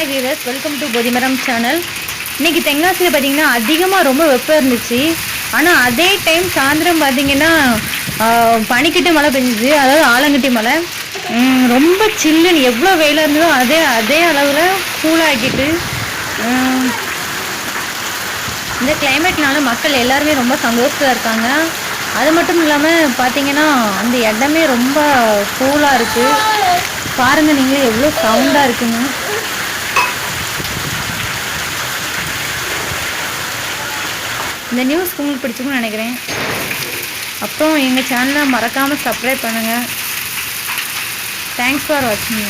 பொதிமரம் channel இன்னைக்கு தென்காசியில் பார்த்தீங்கன்னா அதிகமாக ரொம்ப வெப்பம் இருந்துச்சு. ஆனால் அதே டைம் சாயந்தரம் பார்த்தீங்கன்னா பனிக்கட்டி மழை பெஞ்சுது. அதாவது ஆலங்கட்டி மழை. ரொம்ப சில்லுன்னு எவ்வளோ வெயிலாக இருந்ததோ அதே அதே அளவில் கூலாகிட்டு இந்த கிளைமேட்னால மக்கள் எல்லாருமே ரொம்ப சந்தோஷத்தில் இருக்காங்க. அது மட்டும் இல்லாமல் பார்த்தீங்கன்னா அந்த இடமே ரொம்ப கூலாக இருக்குது பாருங்கள் நீங்களே எவ்வளோ சவுண்டாக இருக்குங்க இந்த நியூஸ் உங்களுக்கு பிடிச்சிக்கும்னு நினைக்கிறேன். அப்புறம் எங்கள் சேனலை மறக்காமல் சப்ஸ்கிரைப் பண்ணுங்கள் தேங்க்ஸ் ஃபார் வாட்சிங்